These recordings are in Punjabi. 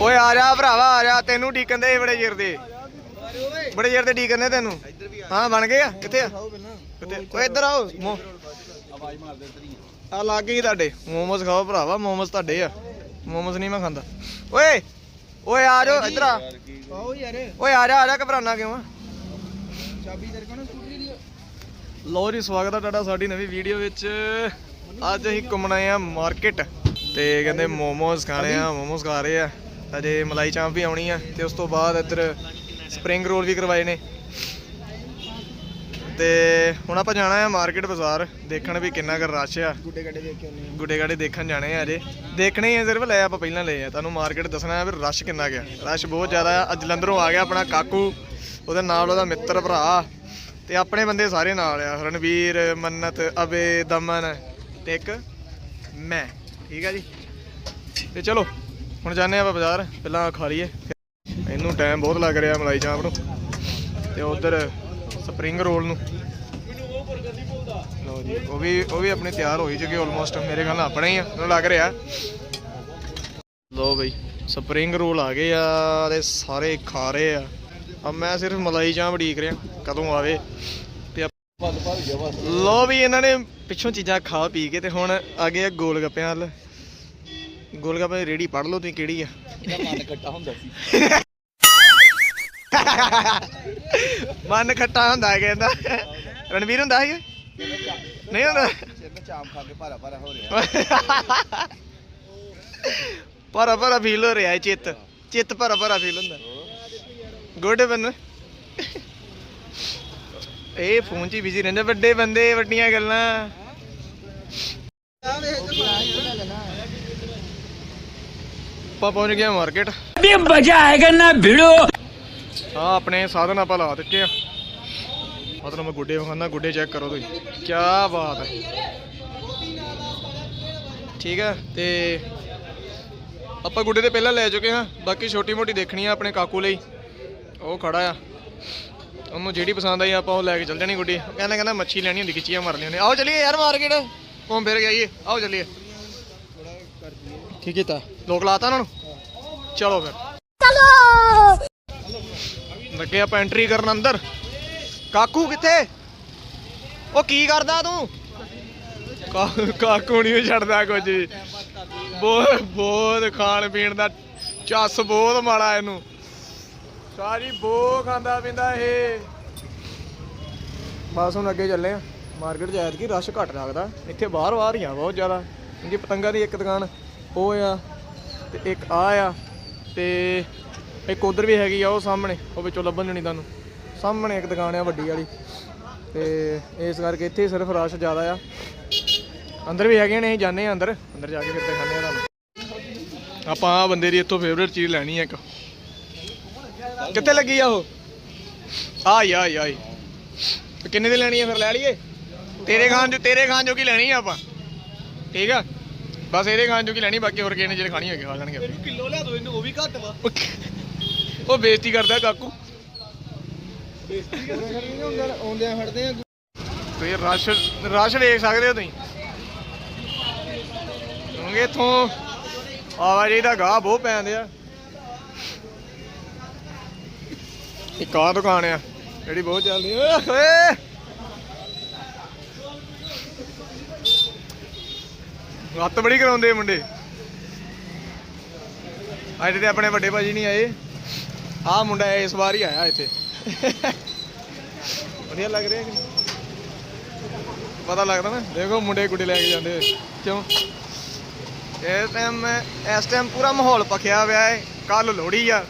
ਓਏ ਆ ਜਾ ਭਰਾਵਾ ਆ ਜਾ। ਤੈਨੂੰ ਡੀਕਨ ਦੇ ਬੜੇ ਚਿਰ ਦੇ। ਬੜੇ ਚਿਰ ਦੇ ਡੀਕਨ ਦੇ ਤੈਨੂੰ। ਹਾਂ ਬਣ ਗਏ ਆ। ਕਿੱਥੇ ਆ? ਕਿੱਥੇ? ਓਏ ਇੱਧਰ ਆਓ। ਮੋ ਆ ਲੱਗ ਗਈ ਤੁਹਾਡੇ। ਮੋਮੋਸ ਖਾਓ ਭਰਾਵਾ ਮੋਮੋਸ ਤੁਹਾਡੇ ਆ। ਮੋਮੋਸ ਨਹੀਂ ਮੈਂ ਖਾਂਦਾ। ਓਏ ਓਏ ਆ ਜਾਓ ਇੱਧਰ ਆ। ਆਓ ਯਾਰ। ਓਏ ਆ ਜਾ ਆ ਜਾ ਘਬਰਾਨਾ ਕਿਉਂ ਆ? ਚਾਬੀ ਤੇਰੇ ਕੋਲ ਸਕੂਟਰੀ ਦੀ। ਲੋ ਜੀ ਸਵਾਗਤ ਹੈ ਤੁਹਾਡਾ ਸਾਡੀ ਨਵੀਂ ਵੀਡੀਓ ਵਿੱਚ। ਅੱਜ ਅਸੀਂ ਘੁੰਮਣ ਆ ਮਾਰਕੀਟ। ਤੇ ਕਹਿੰਦੇ ਮੋਮੋਸ ਖਾਣੇ ਆ ਮੋਮੋਸ ਖਾ ਰਹੇ ਆ। ਅਜੇ ਮਲਾਈ ਚਾਂਪ ਵੀ ਆਉਣੀ ਆ ਤੇ ਉਸ ਤੋਂ ਬਾਅਦ ਇੱਧਰ ਸਪਰਿੰਗ ਰੋਲ ਵੀ ਕਰਵਾਏ ਨੇ। ਤੇ ਹੁਣ ਆਪਾਂ ਜਾਣਾ ਆ ਮਾਰਕੀਟ ਬਾਜ਼ਾਰ ਦੇਖਣ ਵੀ ਕਿੰਨਾ ਕੁ ਰਸ਼ ਆ। ਗੁੱਡੇ ਗੱਡੇ ਦੇਖ ਕੇ ਆਉਂਦੇ ਗੁੱਡੇ ਗਾੜੇ ਦੇਖਣ ਜਾਣੇ ਆ ਅਜੇ। ਦੇਖਣੇ ਆ ਸਿਰਫ ਲੈ ਆਪਾਂ ਪਹਿਲਾਂ ਲਏ ਆ। ਤੁਹਾਨੂੰ ਮਾਰਕੀਟ ਦੱਸਣਾ ਆ ਵੀ ਰਸ਼ ਕਿੰਨਾ ਗਿਆ ਰਸ਼ ਬਹੁਤ ਜ਼ਿਆਦਾ ਆ। ਜਲੰਧਰੋਂ ਆ ਗਿਆ ਆਪਣਾ ਕਾਕੂ ਉਹਦੇ ਨਾਲ ਉਹਦਾ ਮਿੱਤਰ ਭਰਾ। ਤੇ ਆਪਣੇ ਬੰਦੇ ਸਾਰੇ ਨਾਲ ਆ। ਰਣਵੀਰ ਮੰਨਤ ਅਬੇ ਦਮਨ ਤੇ ਇੱਕ ਮੈਂ। ਠੀਕ ਆ ਜੀ? ਤੇ ਚਲੋ। ਹੁਣ ਜਾਂਦੇ ਆਪਾਂ ਬਾਜ਼ਾਰ, ਪਹਿਲਾਂ ਖਾ ਲਈਏ। ਇਹਨੂੰ ਟਾਈਮ ਬਹੁਤ ਲੱਗ ਰਿਹਾ ਮਲਾਈ ਚਾਂਪ ਨੂੰ। ਤੇ ਉਧਰ ਸਪਰਿੰਗ ਰੋਲ ਨੂੰ। ਲਓ ਜੀ, ਉਹ ਵੀ ਉਹ ਵੀ ਆਪਣੇ ਤਿਆਰ ਹੋਈ ਚੁੱਕੇ ਆਲਮੋਸਟ ਮੇਰੇ ਖਿਆਲ ਨਾਲ ਆਪਣਾ ਹੀ ਆ, ਮੈਨੂੰ ਲੱਗ ਰਿਹਾ। ਲਓ ਬਈ ਸਪਰਿੰਗ ਰੋਲ ਆ ਗਏ ਆ, ਤੇ ਸਾਰੇ ਖਾ ਰਹੇ ਆ। ਆ ਮੈਂ ਸਿਰਫ ਮਲਾਈ ਚਾਂਪ ਉਡੀਕ ਰਿਹਾ, ਕਦੋਂ ਆਵੇ। ਤੇ ਆਪ- ਵੀ ਇਹਨਾਂ ਨੇ ਪਿੱਛੋਂ ਚੀਜ਼ਾਂ ਖਾ ਪੀ ਕੇ ਤੇ ਹੁਣ ਆ ਗਏ ਆ ਗੋਲ ਗੱਪਿਆਂ ਵੱਲ। ਗੋਲ ਗੱਪੇ ਦੀ ਰੇੜੀ ਪੜ ਲਓ ਤੁਸੀਂ ਕਿਹੜੀ ਆ। ਇਹਦਾ ਮਨ ਕੱਟਾ ਹੁੰਦਾ ਸੀ। ਮਨ ਖੱਟਾ ਹੁੰਦਾ ਹੈ ਕਹਿੰਦਾ। ਰਣਵੀਰ ਹੁੰਦਾ ਸੀ? ਨਹੀਂ ਹੁੰਦਾ। ਚਾਮ ਖਾ ਕੇ ਭਾਰਾ ਭਾਰਾ ਹੋ ਰਿਹਾ। ਭਰਾ ਭਰਾ ਫੀਲ ਹੋ ਰਿਹਾ ਹੈ ਚਿੱਤ। ਚਿੱਤ ਭਰਾ ਭਰਾ ਫੀਲ ਹੁੰਦਾ। ਗੁੱਡ ਬਨ ਇਹ ਫੋਨ 'ਚ ਹੀ ਬਿਜ਼ੀ ਰਹਿੰਦੇ ਵੱਡੇ ਬੰਦੇ ਵੱਡੀਆਂ ਗੱਲਾਂ। ਆਪਾਂ ਪਹੁੰਚ ਗਏ ਮਾਰਕੀਟ ਵੀ ਮਜ਼ਾ ਆਏਗਾ ਨਾ ਭਿੜੋ। ਆ ਆਪਣੇ ਸਾਧਨ ਆਪਾਂ ਲਾ ਦਿੱਤੇ ਆ। ਮਤਲਬ ਮੈਂ ਗੁੱਡੇ ਵਖਾਨਾ ਗੁੱਡੇ ਚੈੱਕ ਕਰੋ ਤੁਸੀਂ। ਕੀ ਬਾਤ ਹੈ। ਠੀਕ ਹੈ ਤੇ ਆਪਾਂ ਗੁੱਡੇ ਤੇ ਪਹਿਲਾਂ ਲੈ ਚੁੱਕੇ ਹਾਂ। ਬਾਕੀ ਛੋਟੀ ਮੋਟੀ ਦੇਖਣੀ ਆ ਆਪਣੇ ਕਾਕੂ ਲਈ। ਉਹ ਖੜਾ ਆ। ਉਹਨੂੰ ਜਿਹੜੀ ਪਸੰਦ ਆਈ ਆਪਾਂ ਉਹ ਲੈ ਕੇ ਚੱਲ ਜਾਣੀ ਗੁੱਡੀ। ਕਹਿੰਦਾ ਕਹਿੰਦਾ ਮੱਛੀ ਲੈਣੀ ਹੁੰਦੀ ਕਿਚੀਆਂ ਮਾਰ ਲੈਣੇ ਆਓ ਚਲੀਏ ਯਾਰ ਮਾਰਕੀਟ ਘੁੰਮ ਫਿਰ ਗਈਏ ਆਓ ਚਲਿਏ। ਠੀਕ ਹੈ ਲੋਕ ਲਾਤਾ ਉਹਨਾਂ ਨੂੰ? ਚਲੋ ਫਿਰ। ਲੱਗੇ ਆਪਾਂ ਐਂਟਰੀ ਕਰਨ ਅੰਦਰ। ਕਾਕੂ ਕਿੱਥੇ? ਉਹ ਕੀ ਕਰਦਾ ਤੂੰ? ਕਾ- ਕਾਕੂ ਨਹੀਂ ਛੱਡਦਾ ਕੁਝ ਵੀ। ਬਹੁਤ ਬਹੁਤ ਖਾਣ ਪੀਣ ਦਾ ਚੱਸ ਬਹੁਤ ਮਾੜਾ ਇਹਨੂੰ। ਸਾਰੀ ਬੋ ਖਾਂਦਾ ਪਿੰਦਾ ਇਹ। ਬਸ ਹੁਣ ਅੱਗੇ ਚੱਲੇ ਆ। ਮਾਰਕੀਟ ਚ ਐਤਕੀ ਰਸ਼ ਘੱਟ ਲੱਗਦਾ। ਇੱਥੇ ਬਾਹਰ ਬਾਹਰ ਹੀ ਆ ਬਹੁਤ ਜ਼ਿਆਦਾ। ਕਿਉਂਕਿ ਪਤੰਗਾਂ ਦੀ ਇੱਕ ਦੁਕਾਨ ਉਹ ਆ। ਤੇ ਇੱਕ ਆ ਆ ਤੇ ਇੱਕ ਉਧਰ ਵੀ ਹੈਗੀ ਆ ਉਹ ਸਾਹਮਣੇ, ਉਹ ਵਿੱਚੋਂ ਲੱਭਣ ਨਹੀਂ ਤੁਹਾਨੂੰ। ਸਾਹਮਣੇ ਇੱਕ ਦੁਕਾਨ ਆ ਵੱਡੀ ਵਾਲੀ। ਤੇ ਇਸ ਕਰਕੇ ਇੱਥੇ ਸਿਰਫ ਰਸ਼ ਜ਼ਿਆਦਾ ਆ। ਅੰਦਰ ਵੀ ਹੈਗੇ ਨੇ, ਅਸੀਂ ਜਾਂਦੇ ਆ ਅੰਦਰ। ਅੰਦਰ ਜਾ ਕੇ ਫਿਰ ਦਿਖਾਉਂਦੇ ਆ ਤੁਹਾਨੂੰ। ਆਪਾਂ ਆ ਬੰਦੇ ਦੀ ਇੱਥੋਂ ਫੇਵਰੇਟ ਚੀਜ਼ ਲੈਣੀ ਹੈ ਇੱਕ। ਕਿੱਥੇ ਲੱਗੀ ਆ ਉਹ? ਆਈ ਆਈ ਆਈ ਕਿੰਨੇ ਦੀ ਲੈਣੀ ਆ ਫਿਰ ਲੈ ਲਈਏ? ਤੇਰੇ ਖਾਨ ਜੋ, ਤੇਰੇ ਖਾਨ ਜੋ ਕੀ ਲੈਣੀ ਆ ਆਪਾਂ। ਠੀਕ ਆ? ਬਸ ਇਹਦੇ ਖਾਣ ਕੀ ਲੈਣੀ ਬਾਕੀ ਹੋਰ ਕਿਸੇ ਨੇ ਜਿਹੜੇ ਖਾਣੀ ਹੋਗੇ ਖਾ ਲੈਣਗੇ। ਆਪੇ। ਕਿਲੋ ਲਿਆ ਦੋ ਇਹਨੂੰ ਉਹ ਵੀ ਘੱਟ ਵਾ। ਉਹ ਬੇਇੱਜ਼ਤੀ ਕਰਦਾ ਕਾਕੂ। ਆਉਂਦੇ ਹਟਦੇ ਆ। ਤੁਸੀਂ ਰਸ਼ ਰਸ਼ ਵੇਖ ਸਕਦੇ ਹੋ ਤੁਸੀਂ। ਕਿਉਂਕਿ ਇੱਥੋਂ ਆਵਾਜਾਈ ਦਾ ਗਾਹ ਬਹੁਤ ਪੈਂਦੇ ਆ ਇੱਕ ਆਹ ਦੁਕਾਨ ਆ ਜਿਹੜੀ ਬਹੁਤ ਚੱਲਦੀ ਓਏ! ਹੋਏ ਬੜੀ ਕਰਾਉਂਦੇ ਮੁੰਡੇ। ਅੱਜ ਤੇ ਆਪਣੇ ਵੱਡੇ ਭਾਜੀ ਨਹੀਂ ਆਏ। ਆਹ ਮੁੰਡਾ ਇਸ ਵਾਰ ਹੀ ਆਇਆ ਇੱਥੇ। ਵਧੀਆ ਲੱਗ ਰਿਹਾ ਕਿ ਪਤਾ ਲੱਗਦਾ ਨਾ, ਦੇਖੋ ਮੁੰਡੇ ਗੁੱਡੇ ਲੈ ਕੇ ਜਾਂਦੇ ਕਿਉਂ? ਇਸ ਟਾਈਮ ਇਸ ਟਾਈਮ ਪੂਰਾ ਮਾਹੌਲ ਪਖਿਆ ਹੋਇਆ ਹੈ ਕੱਲ ਲੋਹੜੀ ਆ,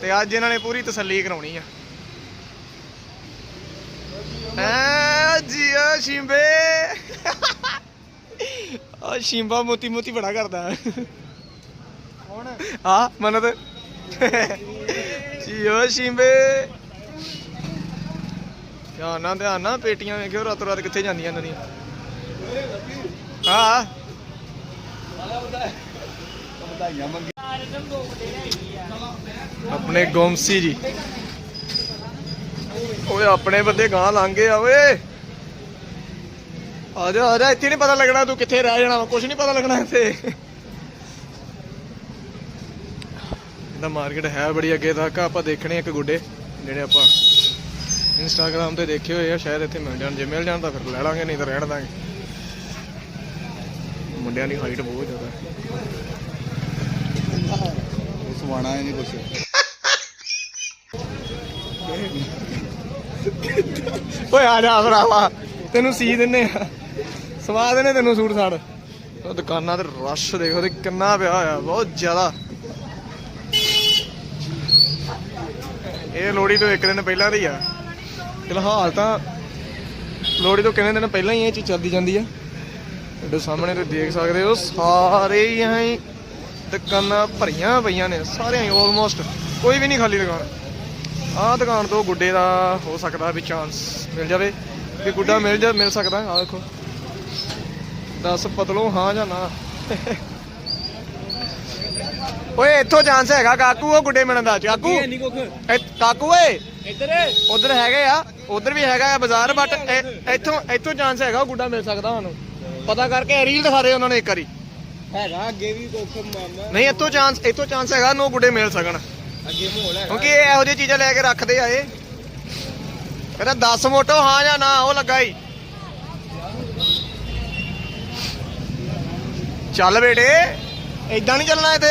ਤੇ ਅੱਜ ਇਹਨਾਂ ਨੇ ਪੂਰੀ ਤਸੱਲੀ ਕਰਾਉਣੀ ਆ। ਐ ਜੀਓ ਸ਼ਿੰਬੇ। ਆ ਸ਼ਿੰਬਾ ਮੋਤੀ ਮੋਤੀ ਬੜਾ ਕਰਦਾ। ਕੌਣ? ਆ ਮਨਤ ਜੀਓ ਸ਼ਿੰਬੇ। ਧਿਆਨ ਨਾਲ ਧਿਆਨ ਨਾਲ ਪੇਟੀਆਂ ਵੇਖਿਓ ਰਾਤੋਂ ਰਾਤ ਕਿੱਥੇ ਜਾਂਦੀਆਂ ਇਹਨਾਂ ਦੀਆਂ ਹਾਂ। ਵਧਾਈਆਂ ਮੰਗੀ ਆਪਣੇ ਗੋਮਸੀ ਜੀ। ਓਏ ਆਪਣੇ ਬੰਦੇ ਗਾਂ ਲੰਘੇ ਆ ਓਏ। ਆ ਜਾ ਆ ਜਾ, ਇੱਥੇ ਨਹੀਂ ਪਤਾ ਲੱਗਣਾ ਤੂੰ ਕਿੱਥੇ ਰਹਿ ਜਾਣਾ ਕੁਝ ਨਹੀਂ ਪਤਾ ਲੱਗਣਾ ਇੱਥੇ। ਦਾ ਮਾਰਕੀਟ ਹੈ ਬੜੀ ਅੱਗੇ ਤੱਕ ਆਪਾਂ ਦੇਖਣੇ ਇੱਕ ਗੁੱਡੇ, ਜਿਹੜੇ ਆਪਾਂ ਇੰਸਟਾਗ੍ਰam ਤੇ ਦੇਖੇ ਹੋਏ ਆ, ਸ਼ਾਇਦ ਇੱਥੇ ਮਿਲ ਜਾਣ, ਜੇ ਮਿਲ ਜਾਣ ਤਾਂ ਫਿਰ ਲੈ ਲਾਂਗੇ, ਨਹੀਂ ਤਾਂ ਰਹਿਣ ਦਾਂਗੇ। ਮੁੰਡਿਆਂ ਦੀ ਹਾਈਟ ਬਹੁਤ ਜ਼ਿਆਦਾ। ਹੈ ਸਵਾਣਾ ਨਹੀਂ ਕੁਛ। ਓਏ ਆ ਜਾ ਭਰਾਵਾ, ਤੈਨੂੰ ਸੀ ਦਿੰਨੇ ਆ। ਸਵਾਦ ਦੇਣੇ ਤੈਨੂੰ ਸੂਟ ਸਾੜ। ਉਹ ਦੁਕਾਨਾਂ ਤੇ ਰਸ਼ ਦੇਖੋ ਤੇ ਕਿੰਨਾ ਪਿਆ ਹੋਇਆ, ਬਹੁਤ ਜ਼ਿਆਦਾ। ਇਹ ਲੋੜੀ ਤੋਂ ਇੱਕ ਦਿਨ ਪਹਿਲਾਂ ਦੀ ਆ। ਫਿਲਹਾਲ ਤਾਂ ਲੋੜੀ ਤੋਂ ਕਿੰਨੇ ਦਿਨ ਪਹਿਲਾਂ ਹੀ ਇਹ ਚੀਜ਼ ਚੱਲਦੀ ਜਾਂਦੀ ਆ। ਤੁਹਾਡੇ ਸਾਹਮਣੇ ਤੁਸੀਂ ਦੇਖ ਸਕਦੇ ਹੋ, ਸਾਰੇ ਹੀ ਐਂ ਦੁਕਾਨਾਂ ਭਰੀਆਂ ਪਈਆਂ ਨੇ, ਸਾਰਿਆਂ ਹੀ ਆਲਮੋਸਟ ਕੋਈ ਵੀ ਨਹੀਂ ਖਾਲੀ ਦੁਕਾਨ। ਆਹ ਦੁਕਾਨ ਤੋਂ ਗੁੱਡੇ ਦਾ ਹੋ ਸਕਦਾ ਵੀ ਚਾਂਸ ਮਿਲ ਜਾਵੇ ਕਿ ਗੁੱਡਾ ਮਿਲ ਜਾ ਮਿਲ ਸਕਦਾ, ਆਹ ਦੇਖੋ। ਦੱਸ ਪਤਲੋ ਹਾਂ ਜਾਂ ਨਾ। ਓਏ ਇੱਥੋਂ ਚਾਂਸ ਹੈਗਾ ਕਾਕੂ ਉਹ ਗੁੱਡੇ ਮਿਲਣ ਦਾ। ਕਾਕੂ ਕਾਕੂ ਓਏ। ਇੱਧਰ। ਉਧਰ ਹੈਗੇ ਆ ਉਧਰ ਵੀ ਹੈਗਾ ਆ ਬਾਜ਼ਾਰ ਬਟ ਇੱਥੋਂ ਇੱਥੋਂ ਚਾਂਸ ਹੈਗਾ ਉਹ ਗੁੱਡਾ ਮਿਲ ਸਕਦਾ ਸਾਨੂੰ। ਪਤਾ ਕਰਕੇ ਰੀਲ ਦਿਖਾ ਦੇ ਉਹਨਾਂ ਨੇ ਇੱਕ ਵਾਰੀ। ਹੈਗਾ ਅੱਗੇ ਵੀ ਕੁੱਖ ਮਾਮਾ। ਨਹੀਂ ਇੱਥੋਂ ਚਾਂਸ ਇੱਥੋਂ ਚਾਂਸ ਹੈਗਾ ਨੋ ਗੁੱਡੇ ਮਿਲ ਸਕਣ। ਅੱਗੇ ਮਾਹੌਲ ਹੈਗਾ। ਕਿਉਂਕਿ ਇਹ ਇਹੋ ਜਿਹੀ ਚੀਜ਼ਾਂ ਲੈ ਕੇ ਰੱਖਦੇ ਆ ਇਹ। ਕਹਿੰਦਾ 10 ਮੋਟੋ ਹਾਂ ਜਾਂ ਨਾ ਉਹ ਲੱਗਾ ਹੀ ਚੱਲ ਬੇਟੇ ਇਦਾਂ ਨਹੀਂ ਚੱਲਣਾ ਇੱਥੇ।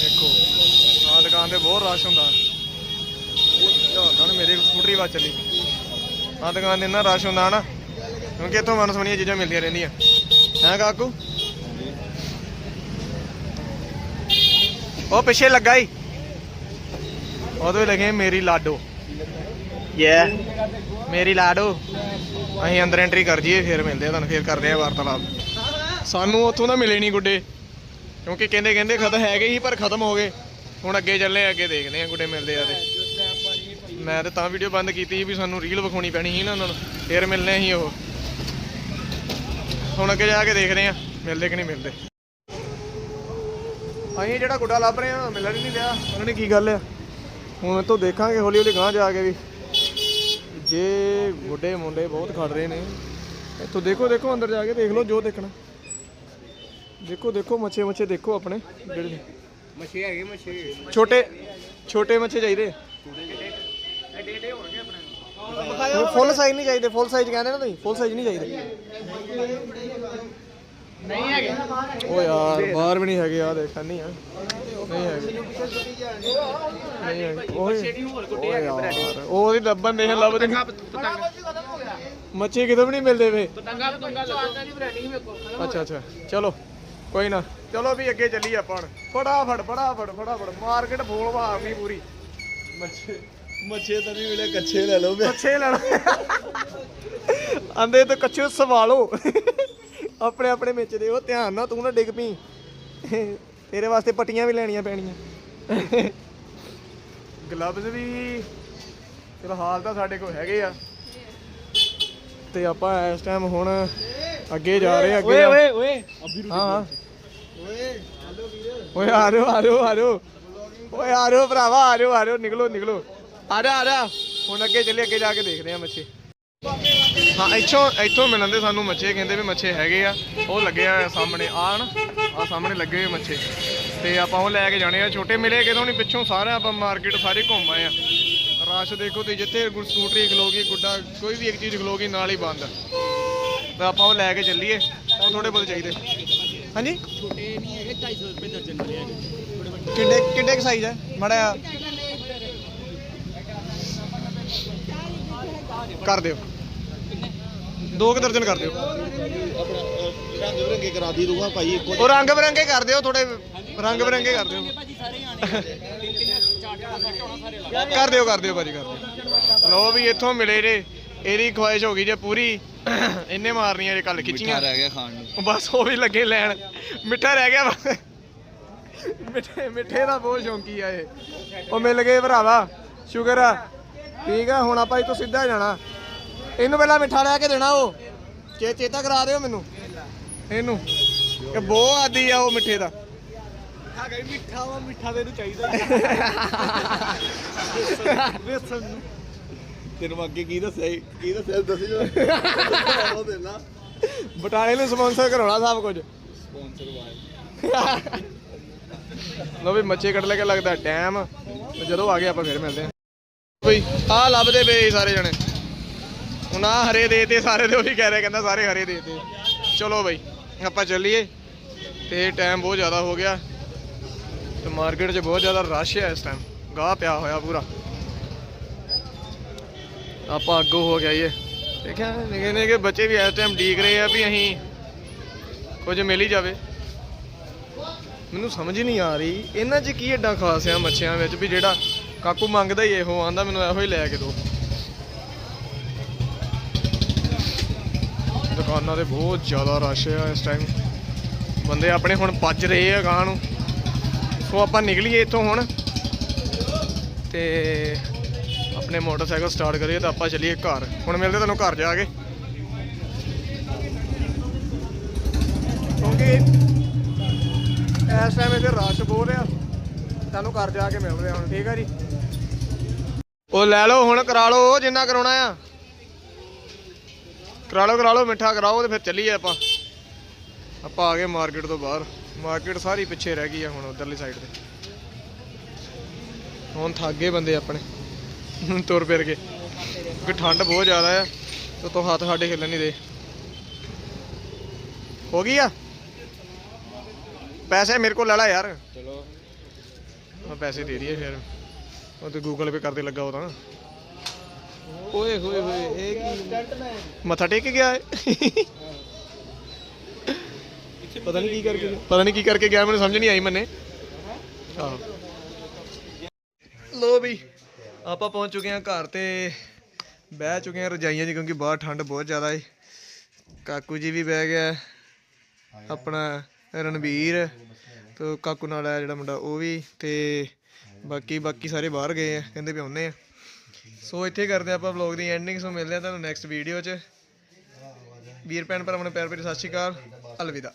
ਦੇਖੋ ਆਹ ਦੁਕਾਨ ਤੇ ਬਹੁਤ ਰਸ਼ ਹੁੰਦਾ। ਉਹ ਨਾ ਮੇਰੇ ਸਕੂਟਰੀ ਵਾ ਚੱਲੀ। ਆਹ ਦੁਕਾਨ ਤੇ ਇੰਨਾ ਰਸ਼ ਹੁੰਦਾ ਨਾ ਕਿਉਂਕਿ ਇੱਥੋਂ ਮਨ ਸੋਹਣੀਆਂ ਚੀਜ਼ਾਂ ਮਿਲਦੀਆਂ ਰਹਿੰਦੀਆਂ। ਹੈ ਕਾਕੂ? ਉਹ ਪਿੱਛੇ ਲੱਗਾ ਹੀ ਉਹਦੇ ਲਿਖੇ ਮੇਰੀ ਲਾਡੋ। ਯਾ ਮੇਰੀ ਲਾਡੋ। ਅਸੀਂ ਅੰਦਰ ਐਂਟਰੀ ਕਰ ਜੀਏ ਫਿਰ ਮਿਲਦੇ ਆ ਤੁਹਾਨੂੰ ਫਿਰ ਕਰਦੇ ਆ ਵਾਰਤਾਲਾਪ। ਸਾਨੂੰ ਉੱਥੋਂ ਦਾ ਮਿਲੇ ਨਹੀਂ ਗੁੱਡੇ। ਕਿਉਂਕਿ ਕਹਿੰਦੇ ਕਹਿੰਦੇ ਖਤਮ ਹੈਗੇ ਹੀ, ਪਰ ਖਤਮ ਹੋ ਗਏ। ਹੁਣ ਅੱਗੇ ਚੱਲੇ ਅੱਗੇ ਦੇਖਦੇ ਆ ਗੁੱਡੇ ਮਿਲਦੇ ਆ ਤੇ। ਮੈਂ ਤੇ ਤਾਂ ਵੀਡੀਓ ਬੰਦ ਕੀਤੀ ਵੀ ਸਾਨੂੰ ਰੀਲ ਵਿਖਾਉਣੀ ਪੈਣੀ ਸੀ ਨਾ ਉਹਨਾਂ ਨੂੰ। ਫਿਰ ਮਿਲਨੇ ਸੀ ਉਹ। ਹੁਣ ਅੱਗੇ ਜਾ ਕੇ ਦੇਖਦੇ ਆ ਮਿਲਦੇ ਕਿ ਨਹੀਂ ਮਿਲਦੇ। ਅਸੀਂ ਜਿਹੜਾ ਗੁੱਡਾ ਲੱਭ ਰਹੇ ਆ ਮਿਲਣ ਨਹੀਂ ਲਿਆ ਉਹਨਾਂ ਨੇ ਕੀ ਗੱਲ ਆ। ਹੁਣ ਤੋਂ ਦੇਖਾਂਗੇ ਹੌਲੀ ਹੌਲੀ ਗਾਂ ਜਾ ਕੇ ਵੀ। ਜੇ ਗੁੱਡੇ ਮੁੰਡੇ ਬਹੁਤ ਖੜ ਰਹੇ ਨੇ, ਇੱਥੋਂ ਦੇਖੋ ਦੇਖੋ, ਅੰਦਰ ਜਾ ਕੇ ਦੇਖ ਲਓ ਜੋ ਦੇਖਣਾ। ਦੇਖੋ ਦੇਖੋ ਮੱਛੇ ਮੱਛੇ ਦੇਖੋ ਆਪਣੇ। ਜਿਹੜੇ ਮੱਛੀ ਹੈਗੀ ਮੱਛੀ। ਛੋਟੇ ਛੋਟੇ ਮੱਛੇ ਚਾਹੀਦੇ। ਐਡੇ ਐਡੇ ਹੋਣਗੇ ਆਪਣੇ ਫੁੱਲ ਸਾਈਜ਼ ਨਹੀਂ ਚਾਹੀਦੇ ਫੁੱਲ ਸਾਈਜ਼ ਕਹਿੰਦੇ ਨਾ ਤੁਸੀਂ ਫੁੱਲ ਸਾਈਜ਼ ਨਹੀਂ ਚਾਹੀਦੇ। ਨਹੀਂ ਹੈਗੇ। ਓ ਯਾਰ ਬਾਹਰ ਵੀ ਨਹੀਂ ਹੈਗੇ ਆ ਦੇਖਣ ਨਹੀਂ ਆ। ਨਹੀਂ ਹੈਗੇ। ਨਹੀਂ ਹੈਗੇ। ਓਏ ਓਏ ਯਾਰ ਉਹ ਹੀ ਲੱਭਣ ਦੇ ਲੱਭਦੇ ਮੱਛੀ ਕਿਤੇ ਵੀ ਨਹੀਂ ਮਿਲਦੇ ਵੇ। ਪਤੰਗਾ ਪਤੰਗਾ ਲੱਗਦਾ ਨਹੀਂ ਬ੍ਰਾਂਡਿੰਗ ਵੇਖੋ ਅੱਛਾ ਅੱਛਾ। ਚਲੋ। ਕੋਈ ਨਾ। ਚਲੋ ਵੀ ਅੱਗੇ ਚੱਲੀ ਆਪਾਂ ਹੁਣ। ਫਟਾਫਟ ਫਟਾਫਟ ਫਟਾਫਟ। ਮਾਰਕੀਟ ਫੋਲ ਮਾਰਨੀ ਪੂਰੀ। ਮੱਛੀ ਮੱਛੀ ਤਾਂ ਨਹੀਂ ਮਿਲੇ ਕੱਚੇ ਲੈ ਲਓ ਕੱਛੇ ਲੈਣਾ ਆਂਦੇ ਤੇ ਕੱਛੇ ਸੰਭਾਲੋ। ਆਪਣੇ ਆਪਣੇ ਵਿੱਚ ਦੇ। ਉਹ ਧਿਆਨ ਨਾਲ ਤੂੰ ਨਾ ਡਿੱਗ ਪਈ। ਤੇਰੇ ਵਾਸਤੇ ਪੱਟੀਆਂ ਵੀ ਲੈਣੀਆਂ ਪੈਣੀਆਂ। ਗਲਵਜ਼ ਵੀ। ਫਿਲਹਾਲ ਤਾਂ ਸਾਡੇ ਕੋਲ ਹੈਗੇ ਆ। ਤੇ ਆਪਾਂ ਇਸ ਟਾਈਮ ਹੁਣ ਅੱਗੇ ਜਾ ਰਹੇ ਆ ਅੱਗੇ ਓਏ ਓਏ ਹਾਂ ਹਾਂ। ਓਏ, ਆ ਰਹੇ ਆ ਰਹੇ ਆ ਰਹੇ ਓਏ, ਆ ਰਹੇ ਭਰਾਵਾ, ਆ ਰਹੇ ਆ ਰਹੇ ਨਿਕਲੋ ਨਿਕਲੋ। ਆ ਜਾ ਆ ਜਾ ਹੁਣ ਅੱਗੇ ਚੱਲੇ ਅੱਗੇ ਜਾ ਕੇ ਦੇਖਦੇ ਆ ਮੱਛੇ। ਹਾਂ, ਇੱਥੋਂ ਇੱਥੋਂ ਮਿਲਣ ਦੇ ਸਾਨੂੰ ਮੱਛੇ, ਕਹਿੰਦੇ ਵੀ ਮੱਛੇ ਹੈਗੇ ਆ। ਉਹ ਲੱਗੇ ਆ ਸਾਹਮਣੇ ਆ ਆ ਸਾਹਮਣੇ ਲੱਗੇ ਹੋਏ ਮੱਛੇ। ਤੇ ਆਪਾਂ ਉਹ ਲੈ ਕੇ ਜਾਣੇ ਆ। ਛੋਟੇ ਮਿਲੇ, ਕਿਤੋਂ ਨਹੀਂ, ਪਿੱਛੋਂ ਸਾਰਾ ਆਪਾਂ ਮਾਰਕੀਟ ਸਾਰੇ ਘੁੰਮ ਆਏ ਆ। ਰਸ਼ ਦੇਖੋ ਤੇ ਜਿੱਥੇ ਗੁ- ਸਕੂਟਰੀ ਖਲੋਗੀ, ਗੁੱਡਾ, ਕੋਈ ਵੀ ਇੱਕ ਚੀਜ਼ ਖਲੋਗੀ, ਨਾਲ ਹੀ ਬੰਦ। ਤਾਂ ਆਪਾਂ ਉਹ ਲੈ ਕੇ ਚੱਲੀਏ। ਉਹ ਥੋੜੇ ਬਹੁਤ ਚਾਹੀਦੇ। ਹਾਂਜੀ? ਛੋਟੇ ਨਹੀਂ ਹੈਗੇ 250 ਰੁਪਏ ਦਰਜਨ ਮਿਲੇ ਹੈਗੇ। ਕਿੱਡੇ ਕਿੱਡੇ ਕੁ ਸਾਈਜ਼ ਹੈ ਮੜਾ ਕਰ ਦਿਓ। ਦੋ ਕੁ ਦਰਜਨ ਕਰ ਦਿਓ। ਰੰਗ ਬਿਰੰਗੇ ਕਰਾ ਦੀ ਦੂੰਗਾ ਭਾਈ ਇੱਕੋ ਉਹ ਰੰਗ ਬਰੰਗੇ ਕਰ ਦਿਓ। ਥੋੜੇ ਰੰਗ ਬਰੰਗੇ ਕਰ ਦਿਓ ਕਰ ਦਿਓ ਕਰ ਦਿਓ ਭਾਜੀ ਕਰ ਦਿਓ। ਲਓ ਵੀ ਇੱਥੋਂ ਮਿਲੇ ਜੇ ਇਹਦੀ ਖੁਆਇਸ਼ ਹੋ ਗਈ ਜੇ ਪੂਰੀ। ਇੰਨੇ ਮਾਰਨੀਆਂ ਜੇ ਕੱਲ ਮਿੱਠਾ ਖਿੱਚੀਆਂ ਰਹਿ ਗਿਆ ਖਾਣ ਨੂੰ। ਬਸ ਉਹ ਵੀ ਲੱਗੇ ਲੈਣ। ਮਿੱਠਾ ਰਹਿ ਗਿਆ। ਵਾ। ਮਿੱਠੇ ਮਿੱਠੇ ਦਾ ਬਹੁਤ ਸ਼ੌਂਕੀ ਆ ਇਹ। ਉਹ ਮਿਲ ਗਏ ਭਰਾਵਾ। ਸ਼ੁਕਰ ਆ। ਠੀਕ ਆ ਹੁਣ ਆਪਾਂ ਇੱਥੋਂ ਸਿੱਧਾ ਜਾਣਾ। ਇਹਨੂੰ ਪਹਿਲਾਂ ਮਿੱਠਾ ਲੈ ਕੇ ਦੇਣਾ ਉਹ। ਚੇ ਚੇਤਾ ਕਰਾ ਦਿਓ ਮੈਨੂੰ। ਇਹਨੂੰ। ਕਿ ਬਹੁਤ ਆਦੀ ਆ ਉਹ ਮਿੱਠੇ ਦਾ। ਮਿੱਠਾ ਵਾ ਮਿੱਠਾ ਦੇ ਨੂੰ ਚਾਹੀਦਾ। ਵੇਸਣ ਨੂੰ। ਤੈਨੂੰ ਅੱਗੇ ਕੀ ਦੱਸਿਆ ਸੀ? ਕੀ ਦੱਸਿਆ ਦੱਸੀ ਜੋ। ਉਹ ਦੇ ਨਾ ਬਟਾਲੇ ਨੂੰ ਸਪਾਂਸਰ ਕਰਾਉਣਾ ਸਭ ਕੁਝ। ਸਪਾਂਸਰ ਵਾਏ ਲੋ ਵੀ ਮੱਛੀ ਕੱਢ ਲੈ ਕੇ ਲੱਗਦਾ ਟਾਈਮ। ਤੇ ਜਦੋਂ ਆ ਗਏ ਆਪਾਂ ਫਿਰ ਮਿਲਦੇ ਹਾਂ। ਬਈ ਆ ਲੱਭਦੇ ਪਏ ਸੀ ਸਾਰੇ ਜਣੇ। ਹੁਣ ਹਰੇ ਦੇ ਤੇ ਸਾਰੇ ਦੇ ਉਹੀ ਕਹਿ ਰਹੇ ਕਹਿੰਦਾ ਸਾਰੇ ਹਰੇ ਦੇ ਤੇ। ਚਲੋ ਬਈ ਆਪਾਂ ਚੱਲੀਏ। ਤੇ ਟਾਈਮ ਬਹੁਤ ਜ਼ਿਆਦਾ ਹੋ ਗਿਆ। ਤੇ ਮਾਰਕੀਟ 'ਚ ਬਹੁਤ ਜ਼ਿਆਦਾ ਰਸ਼ ਹੈ ਇਸ ਟਾਈਮ ਗਾਹ ਪਿਆ ਹੋਇਆ ਪੂਰਾ। ਆਪਾਂ ਅੱਗੋਂ ਹੋ ਗਿਆ ਇਹ ਦੇਖਿਆ ਨਿੱਕੇ ਨਿੱਕੇ ਬੱਚੇ ਵੀ ਇਸ ਟਾਈਮ ਡੀਕ ਰਹੇ ਆ ਵੀ ਅਸੀਂ ਕੁਝ ਮਿਲ ਹੀ ਜਾਵੇ। ਮੈਨੂੰ ਸਮਝ ਹੀ ਨਹੀਂ ਆ ਰਹੀ, ਇਹਨਾਂ 'ਚ ਕੀ ਐਡਾ ਖਾਸ ਆ ਮੱਛੀਆਂ ਵਿੱਚ ਵੀ ਜਿਹੜਾ ਕਾਕੂ ਮੰਗਦਾ ਹੀ ਇਹੋ ਆਂਦਾ ਮੈਨੂੰ ਇਹੋ ਹੀ ਲੈ ਕੇ ਦਿਓ। ਦੁਕਾਨਾਂ ਤੇ ਬਹੁਤ ਜ਼ਿਆਦਾ ਰਸ਼ ਆ ਇਸ ਟਾਈਮ ਬੰਦੇ ਆਪਣੇ ਹੁਣ ਭੱਜ ਰਹੇ ਆ ਗਾਂ ਨੂੰ। ਸੋ ਆਪਾਂ ਨਿਕਲੀਏ ਇੱਥੋਂ ਹੁਣ। ਤੇ ਆਪਣੇ ਮੋਟਰਸਾਈਕਲ ਸਟਾਰਟ ਕਰੀਏ ਤਾਂ ਆਪਾਂ ਚੱਲੀਏ ਘਰ। ਹੁਣ ਮਿਲਦੇ ਤੁਹਾਨੂੰ ਘਰ ਜਾ ਕੇ। ਕਿਉਂਕਿ ਇਸ ਟਾਈਮ ਇੱਥੇ ਰਸ਼ ਬਹੁਤ ਆ। ਤੁਹਾਨੂੰ ਘਰ ਜਾ ਕੇ ਮਿਲਦੇ ਆ ਹੁਣ, ਠੀਕ ਆ ਜੀ? ਉਹ ਲੈ ਲਓ, ਹੁਣ ਕਰਾ ਲਓ ਜਿੰਨਾ ਕਰਾਉਣਾ ਆ। ਕਰਾ ਲਓ ਕਰਾ ਲਓ, ਮਿੱਠਾ ਕਰਾਓ ਤੇ ਫਿਰ ਚੱਲੀਏ ਆਪਾਂ। ਆਪਾਂ ਆ ਗਏ ਮਾਰਕੀਟ ਤੋਂ ਬਾਹਰ। ਮਾਰਕੀਟ ਸਾਰੀ ਪਿੱਛੇ ਰਹਿ ਗਈ ਆ ਹੁਣ ਉਧਰਲੀ ਸਾਈਡ ਤੇ। ਹੁਣ ਥੱਕ ਗਏ ਬੰਦੇ ਆਪਣੇ। ਤੁਰ ਫਿਰ ਕੇ। ਕਿਉਂਕਿ ਠੰਡ ਬਹੁਤ ਜ਼ਿਆਦਾ ਆ ਤੇ ਤੋਂ ਹੱਥ ਸਾਡੇ ਹਿੱਲਣ ਨਹੀਂ ਦੇ। ਹੋ ਗਈ ਆ? ਪੈਸੇ ਮੇਰੇ ਕੋਲ ਲੈ ਲੈ ਯਾਰ। ਚਲੋ। ਮੈਂ ਪੈਸੇ ਦੇ ਦਈਏ ਫਿਰ। ਉਹ ਤੇ ਗੂਗਲ ਪੇ ਕਰਦੇ ਲੱਗਾ ਉਹ ਤਾਂ। ਓਏ ਹੋਏ ਹੋਏ ਇਹ ਕੀ? ਮੱਥਾ ਟੇਕ ਕੇ ਗਿਆ ਹੈ ਪਤਾ ਨਹੀਂ ਕੀ ਕਰਕੇ ਪਤਾ ਨਹੀਂ ਕੀ ਕਰਕੇ ਗਿਆ ਮੈਨੂੰ ਸਮਝ ਨਹੀਂ ਆਈ ਮੈਨੇ। ਆਹੋ। ਲੋ ਵੀ। ਆਪਾਂ ਪਹੁੰਚ ਚੁੱਕੇ ਹਾਂ ਘਰ ਤੇ, ਬਹਿ ਚੁੱਕੇ ਹਾਂ ਰਜਾਈਆਂ 'ਚ ਕਿਉਂਕਿ ਬਾਹਰ ਠੰਡ ਬਹੁਤ ਜ਼ਿਆਦਾ ਹੈ ਕਾਕੂ ਜੀ ਵੀ ਬਹਿ ਗਿਆ, ਆਪਣਾ ਰਣਵੀਰ ਤੇ ਕਾਕੂ ਨਾਲ ਆਇਆ ਜਿਹੜਾ ਮੁੰਡਾ ਉਹ ਵੀ ਤੇ ਬਾਕੀ ਬਾਕੀ ਸਾਰੇ ਬਾਹਰ ਗਏ ਆ, ਕਹਿੰਦੇ ਵੀ ਆਉਨੇ ਆ। ਸੋ ਇੱਥੇ ਕਰਦੇ ਆਪਾਂ ਵਲੌਗ ਦੀ ਐਂਡਿੰਗ ਸੋ ਮਿਲਦੇ ਆ ਤੁਹਾਨੂੰ ਨੈਕਸਟ ਵੀਡੀਓ 'ਚ। ਵੀਰ ਭੈਣ ਭਰਾਵਾਂ ਨੂੰ ਪਿਆਰ ਭਰੀ ਸਤਿ ਸ਼੍ਰੀ ਅਕਾਲ, ਅਲਵਿਦਾ।